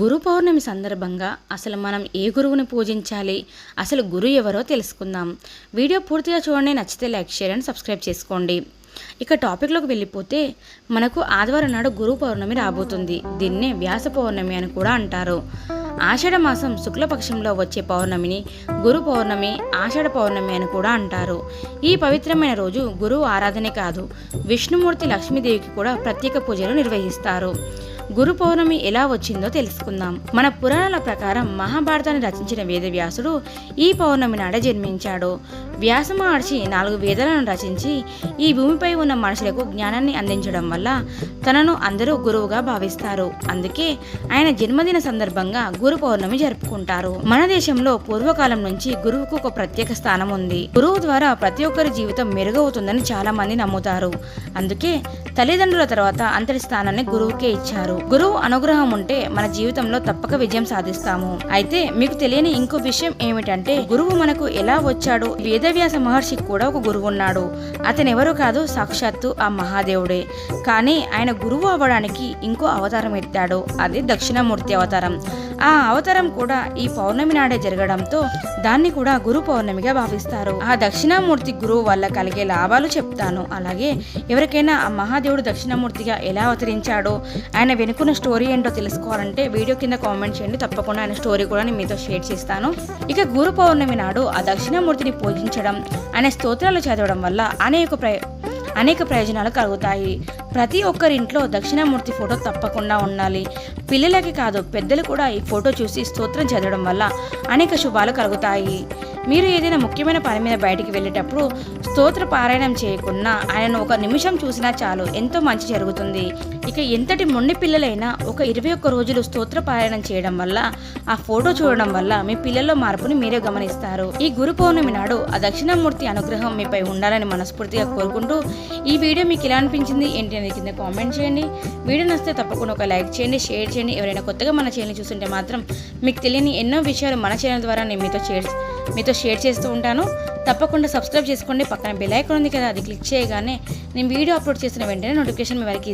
గురు పౌర్ణమి సందర్భంగా అసలు మనం ఏ గురువుని పూజించాలి? అసలు గురు ఎవరో తెలుసుకుందాం. వీడియో పూర్తిగా చూడండి నచ్చితే లైక్ షేర్ అండ్ సబ్స్క్రైబ్ చేసుకోండి. ఇక టాపిక్లోకి వెళ్ళిపోతే మనకు ఆదివారం నాడు గురు పౌర్ణమి రాబోతుంది. దీన్నే వ్యాస పౌర్ణమి అని కూడా అంటారు. ఆషాఢ మాసం శుక్లపక్షంలో వచ్చే పౌర్ణమిని గురు పౌర్ణమి ఆషాఢ పౌర్ణమి అని కూడా అంటారు. ఈ పవిత్రమైన రోజు గురువు ఆరాధనే కాదు విష్ణుమూర్తి లక్ష్మీదేవికి కూడా ప్రత్యేక పూజలు నిర్వహిస్తారు. గురు పౌర్ణమి ఎలా వచ్చిందో తెలుసుకుందాం. మన పురాణాల ప్రకారం మహాభారతాన్ని రచించిన వేదవ్యాసుడు ఈ పౌర్ణమి నాడ జన్మించాడు. వ్యాస మహర్షి నాలుగు వేదాలను రచించి ఈ భూమిపై ఉన్న మనుషులకు జ్ఞానాన్ని అందించడం వల్ల తనను అందరూ గురువుగా భావిస్తారు. అందుకే ఆయన జన్మదిన సందర్భంగా గురు పౌర్ణమి జరుపుకుంటారు. మన దేశంలో పూర్వకాలం నుంచి గురువుకు ఒక ప్రత్యేక స్థానం ఉంది. గురువు ద్వారా ప్రతి ఒక్కరి జీవితం మెరుగవుతుందని చాలా మంది నమ్ముతారు. అందుకే తల్లిదండ్రుల తర్వాత అంతటి స్థానాన్ని గురువుకే ఇచ్చారు. గురువు అనుగ్రహం ఉంటే మన జీవితంలో తప్పక విజయం సాధిస్తాము. అయితే మీకు తెలియని ఇంకో విషయం ఏమిటంటే గురువు మనకు ఎలా వచ్చాడు వేదవ్యాస మహర్షికి కూడా ఒక గురువు ఉన్నాడు. అతను ఎవరు కాదు సాక్షాత్తు ఆ మహాదేవుడే. కానీ ఆయన గురువు అవ్వడానికి ఇంకో అవతారం ఎత్తాడు. అది దక్షిణామూర్తి అవతారం. ఆ అవతారం కూడా ఈ పౌర్ణమి నాడే జరగడంతో దాన్ని కూడా గురు పౌర్ణమిగా భావిస్తారు. ఆ దక్షిణామూర్తి గురువు వల్ల కలిగే లాభాలు చెప్తాను. అలాగే ఎవరికైనా ఆ మహాదేవుడు దక్షిణామూర్తిగా ఎలా అవతరించాడో ఆయన వెనుకున్న స్టోరీ ఏంటో తెలుసుకోవాలంటే వీడియో కింద కామెంట్ చేయండి. తప్పకుండా ఆయన స్టోరీ కూడా నేను మీతో షేర్ చేస్తాను. ఇక గురు పౌర్ణమి నాడు ఆ దక్షిణామూర్తిని పూజించడం ఆయన స్తోత్రాలు చదవడం వల్ల అనేక ప్రయ అనేక ప్రయోజనాలు కలుగుతాయి. ప్రతి ఒక్కరి ఇంట్లో దక్షిణామూర్తి ఫోటో తప్పకుండా ఉండాలి. పిల్లలకి కాదు పెద్దలు కూడా ఈ ఫోటో చూసి స్తోత్రం చదవడం వల్ల అనేక శుభాలు కలుగుతాయి. మీరు ఏదైనా ముఖ్యమైన పని మీద బయటికి వెళ్ళేటప్పుడు స్తోత్ర పారాయణం చేయకుండా ఆయనను ఒక నిమిషం చూసినా చాలు ఎంతో మంచి జరుగుతుంది. ఇక ఎంతటి మొండి పిల్లలైనా ఒక ఇరవై ఒక్క రోజులు స్తోత్ర పారాయణం చేయడం వల్ల ఆ ఫోటో చూడడం వల్ల మీ పిల్లల్లో మార్పుని మీరే గమనిస్తారు. ఈ గురు పౌర్ణమి నాడు ఆ దక్షిణామూర్తి అనుగ్రహం మీపై ఉండాలని మనస్ఫూర్తిగా కోరుకుంటూ ఈ వీడియో మీకు ఎలా అనిపించింది ఏంటి అనేది కింద కామెంట్ చేయండి. వీడియో నచ్చితే తప్పకుండా ఒక లైక్ చేయండి షేర్ చేయండి. ఎవరైనా కొత్తగా మన ఛానల్ చూస్తుంటే మాత్రం మీకు తెలియని ఎన్నో విషయాలు మన ఛానల్ ద్వారా నేను మీతో షేర్ మీతో షేర్ చేస్తూ ఉంటాను. తప్పకుండా సబ్స్క్రైబ్ చేసుకోండి. పక్కన బెల్ ఐకాన్ ఉంది కదా అది క్లిక్ చేయగానే నేను వీడియో అప్లోడ్ చేసిన వెంటనే నోటిఫికేషన్ మీ వారికి